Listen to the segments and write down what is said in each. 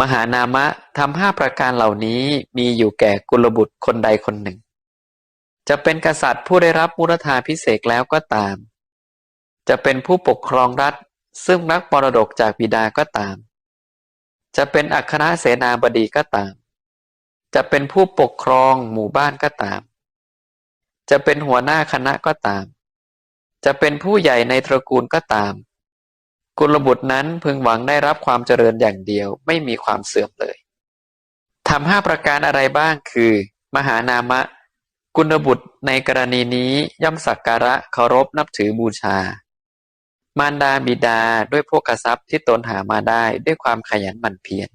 มหานามะทำห้าประการเหล่านี้มีอยู่แก่กุลบุตรคนใดคนหนึ่ง จะเป็นกษัตริย์ผู้ได้รับมุรธาพิเศษแล้วก็ตาม จะเป็นผู้ปกครองรัฐ ซึ่งรักมรดกจากบิดาก็ตาม จะเป็นอัครเสนาบดีก็ตาม จะเป็นผู้ปกครองหมู่บ้านก็ตาม จะเป็นหัวหน้าคณะก็ตาม จะเป็นผู้ใหญ่ในตระกูลก็ตาม กุลบุตรนั้นพึงหวังได้รับความเจริญอย่างเดียวไม่มีความเสื่อมเลยทำห้าประการอะไรบ้างคือ มหานามะ กุลบุตรในกรณีนี้ย่อมสักการะเคารพนับถือบูชา มารดาบิดาด้วยพวกทรัพย์ที่ตนหามาได้ด้วยความขยันหมั่นเพียร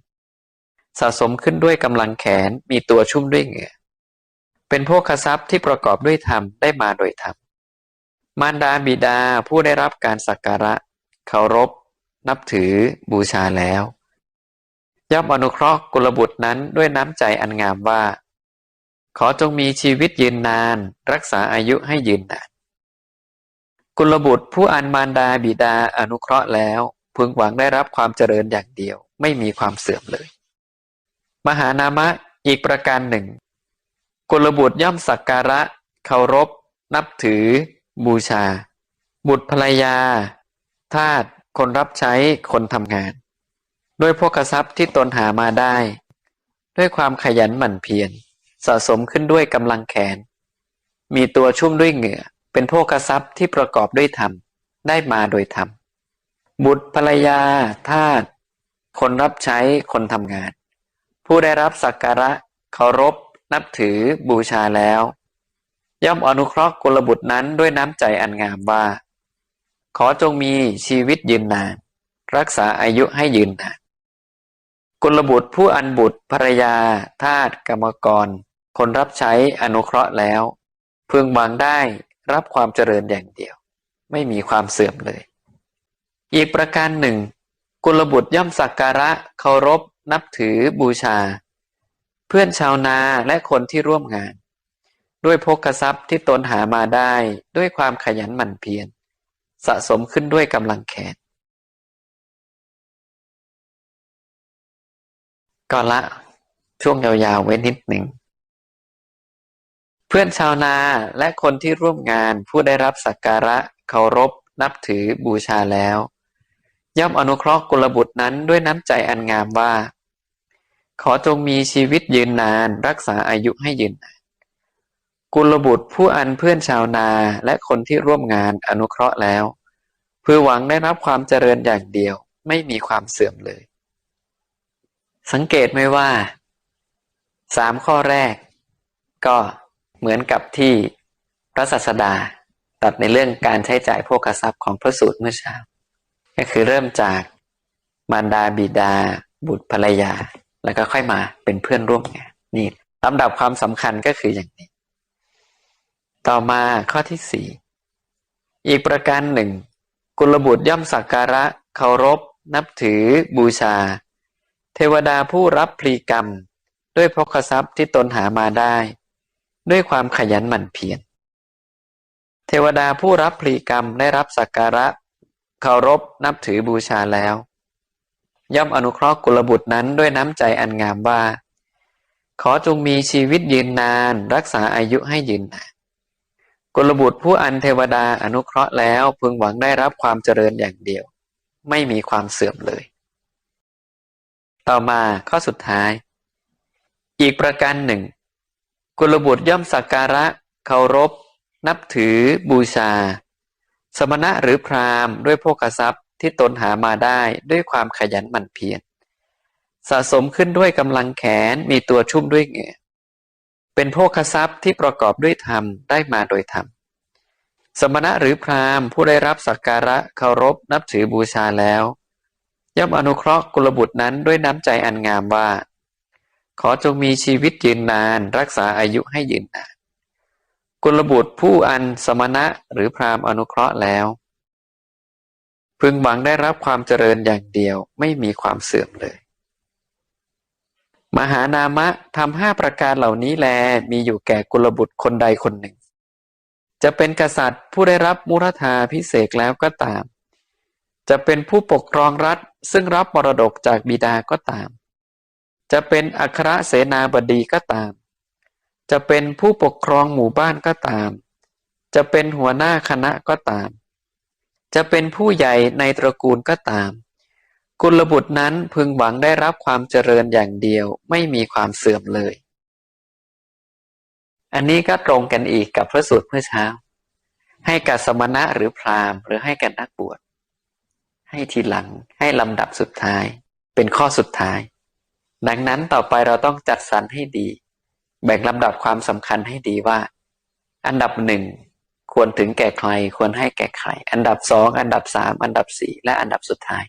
สะสมขึ้นด้วยกำลังแขนมีตัวชุ่มด้วยเหงื่อ เป็นพวกทรัพย์ที่ประกอบด้วยธรรมได้มาโดยธรรมมารดาบิดาผู้ได้รับการสักการะ เคารพ นับถือบูชาแล้ว ย่อมอนุเคราะห์กุลบุตรนั้นด้วยน้ำใจอันงามว่า ขอจงมีชีวิตยืนนาน รักษาอายุให้ยืนนาน กุลบุตรผู้อันมารดาบิดาอนุเคราะห์แล้ว พึงหวังได้รับความเจริญอย่างเดียว ไม่มีความเสื่อมเลย มหานามะอีกประการหนึ่ง กุลบุตรย่อมสักการะ เคารพ นับถือ บูชา บุตรภรรยา ทาสคนรับใช้คนทำงาน ด้วยพวกทรัพย์ที่ตนหามาได้ ด้วยความขยันหมั่นเพียรสะสมขึ้นด้วยกำลังแขน มีตัวชุ่มด้วยเหงื่อ เป็นพวกทรัพย์ที่ประกอบด้วยธรรม ได้มาโดยธรรม บุตรภรรยา ทาสคนรับใช้คนทำงาน ผู้ได้รับสักการะเคารพ นับถือบูชาแล้ว ย่อมอนุเคราะห์กุลบุตรนั้นด้วยน้ำใจอันงามว่า ขอจงมีชีวิตยืนนาน รักษาอายุให้ยืนนานกุลบุตรผู้อันบุตรภรยา ทาสกรรมกร คนรับใช้อนุเคราะห์แล้วพึงหวังได้รับความเจริญอย่างเดียว ไม่มีความเสื่อมเลย อีกประการหนึ่ง กุลบุตรย่อมสักการะเคารพ นับถือบูชา เพื่อนชาวนาและคนที่ร่วมงาน ด้วยพกทรัพย์ที่ตนหามาได้ด้วยความขยันหมั่นเพียร สะสมขึ้นด้วยกำลังแขน ก็ละ ช่วงยาวๆไว้นิดหนึ่ง เพื่อนชาวนาและคนที่ร่วมงานผู้ได้รับสักการะเคารพ นับถือบูชาแล้ว ย่อมอนุเคราะห์กุลบุตรนั้นด้วยน้ำใจอันงามว่า ขอจงมีชีวิตยืนนานรักษาอายุให้ยืนนาน กุลบุตรผู้อันเพื่อนชาวนาและคนที่ร่วมงานอนุเคราะห์แล้วเพื่อหวังได้รับความเจริญอย่างเดียวไม่มีความเสื่อมเลย สังเกตไหมว่าสามข้อแรก ก็เหมือนกับที่พระศาสดาตรัสในเรื่องการใช้จ่ายโภคทรัพย์ของพระสูตรเมื่อเช้า ก็คือเริ่มจากมารดาบิดา บุตรภรรยา แล้วก็ค่อยมาเป็นเพื่อนร่วมงานนี่ลำดับความสำคัญก็คืออย่างนี้ ต่อมาข้อที่สี่อีกประการหนึ่ง กุลบุตรย่อมสักการะเคารพ นับถือ บูชา เทวดาผู้รับพลีกรรม ด้วยพกทรัพย์ที่ตนหามาได้ ด้วยความขยันหมั่นเพียรเทวดาผู้รับพลีกรรมได้รับสักการะเคารพนับถือบูชาแล้ว ย่อมอนุเคราะห์กุลบุตรนั้นด้วยน้ำใจอันงามว่า ขอจงมีชีวิตยืนนาน รักษาอายุให้ยืนนาน กุลบุตรผู้อันเทวดาอนุเคราะห์แล้วพึงหวังได้รับความเจริญอย่างเดียว ไม่มีความเสื่อมเลย ต่อมาข้อสุดท้าย อีกประการหนึ่ง กุลบุตรย่อมสักการะเคารพ นับถือ บูชา สมณะหรือพราหมณ์ด้วยโภคทรัพย์ที่ตนหามาได้ด้วยความขยันหมั่นเพียรสะสมขึ้นด้วยกำลังแขนมีตัวชุ่มด้วยเหงื่อ เป็นโภคทรัพย์ที่ประกอบด้วยธรรมได้มาโดยธรรม สมณะหรือพราหมณ์ผู้ได้รับสักการะเคารพนับถือบูชาแล้ว ย่อมอนุเคราะห์กุลบุตรนั้นด้วยน้ำใจอันงามว่า ขอจงมีชีวิตยืนนาน รักษาอายุให้ยืนนาน กุลบุตรผู้อันสมณะหรือพราหมณ์อนุเคราะห์แล้ว พึงหวังได้รับความเจริญอย่างเดียวไม่มีความเสื่อมเลย มหานามะทำห้าประการเหล่านี้แล มีอยู่แก่กุลบุตรคนใดคนหนึ่ง จะเป็นกษัตริย์ผู้ได้รับมุรธาพิเศษแล้วก็ตาม จะเป็นผู้ปกครองรัฐซึ่งรับมรดกจากบิดาก็ตาม จะเป็นอัครเสนาบดีก็ตาม จะเป็นผู้ปกครองหมู่บ้านก็ตาม จะเป็นหัวหน้าคณะก็ตาม จะเป็นผู้ใหญ่ในตระกูลก็ตาม กุลบุตรนั้นพึงหวังได้รับความเจริญอย่างเดียวไม่มีความเสื่อมเลย อันนี้ก็ตรงกันอีกกับพระสูตรเมื่อเช้า ให้กับสมณะหรือพราหมณ์ หรือให้กับนักบวช ให้ทีหลังให้ลำดับสุดท้าย เป็นข้อสุดท้าย ดังนั้นต่อไปเราต้องจัดสรรให้ดี แบ่งลำดับความสำคัญให้ดีว่า อันดับหนึ่งควรถึงแก่ใคร ควรให้แก่ใคร อันดับสอง อันดับสาม อันดับสี่ และอันดับสุดท้าย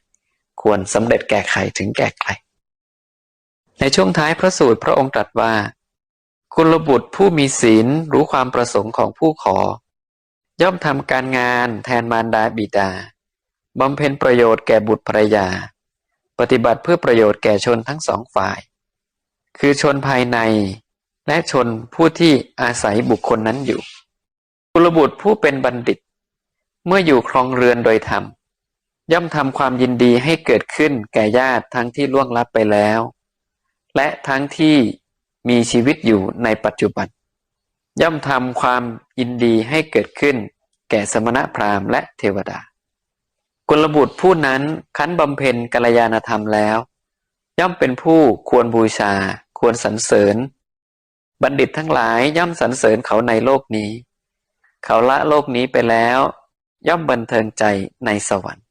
ควรสำเร็จแก่ใครถึงแก่ใครในช่วงท้ายพระสูตรพระองค์ตรัสว่ากุลบุตรผู้มีศีลรู้ความประสงค์ของผู้ขอ ย่อมทำการงานแทนมารดาบิดาบำเพ็ญประโยชน์แก่บุตรภรรยา ปฏิบัติเพื่อประโยชน์แก่ชนทั้งสองฝ่าย คือชนภายใน และชนผู้ที่อาศัยบุคคลนั้นอยู่กุลบุตรผู้เป็นบัณฑิต เมื่ออยู่ครองเรือนโดยธรรม ย่อมทำความยินดีให้เกิดขึ้นแก่ญาติทั้งที่ล่วงลับไปแล้ว และทั้งที่มีชีวิตอยู่ในปัจจุบัน ย่อมทำความยินดีให้เกิดขึ้น แก่สมณะพราหมณ์และเทวดา กุลบุตรผู้นั้นคั้นบำเพ็ญกัลยาณธรรมแล้ว ย่อมเป็นผู้ควรบูชา ควรสรรเสริญ บัณฑิตทั้งหลายย่อมสรรเสริญเขาในโลกนี้ เขาละโลกนี้ไปแล้ว ย่อมบันเทิงใจในสวรรค์